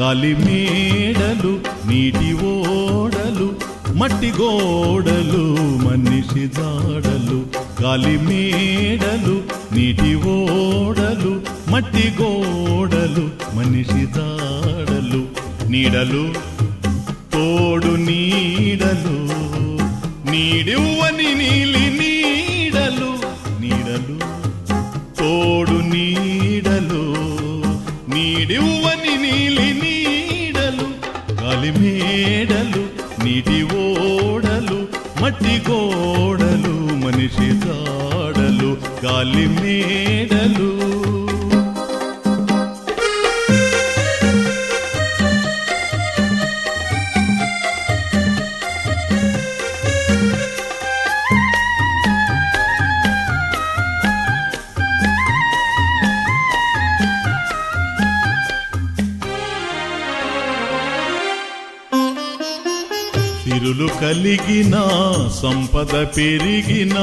గాలి మేడలు నీటి ఓడలు మట్టి గోడలు మనిషి జాడలు. గాలి మేడలు నీటి ఓడలు మట్టి గోడలు మనిషి జాడలు. నీడలు తోడు నీడలు. నీడివ్వని నీలి నీడలు గాలిమేడలు నీటి ఓడలు మట్టి గోడలు మనిషి జాడలు గాలి మేడలు సిరులు కలిగిన సంపద పెరిగిన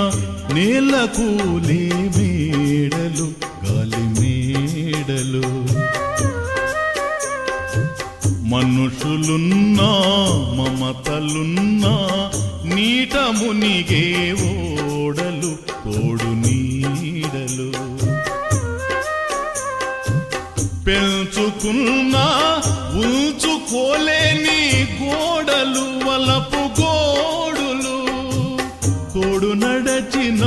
నేల కూలే మేడలు గాలి మేడలు. మనుషులున్నా మమతలున్నా నీట మునిగే ఓడలు తోడు నీడలు. పెంచుకున్నా ఉంచుకోలేని ఓడలు వలపు గోడులు తోడు నడచిన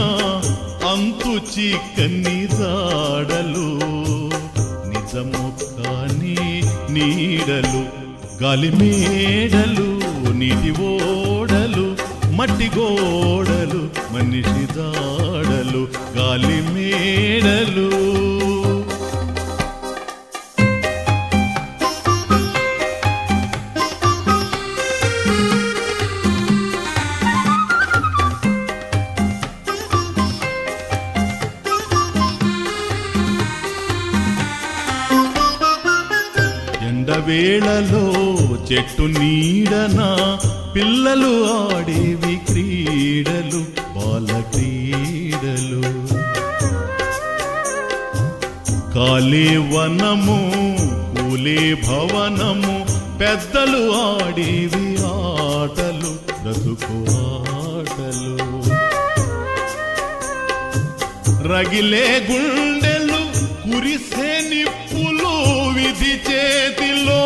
అంతు చిక్కని దాడలు నిజము కాని నీడలు గాలిమేడలు నీటి ఓడలు మట్టి గోడలు మనిషి దాడలు గాలిమేడలు ఎండవేళలో చెట్టు నీడన పిల్లలు ఆడేవి క్రీడలు బాల క్రీడలు. కాలే వనము కూలే భవనము పెద్దలు ఆడేవి ఆటలు బ్రతుకు ఆటలు. రగిలే గుండెలు కురిసే నిప్పు ఇది చేతిలో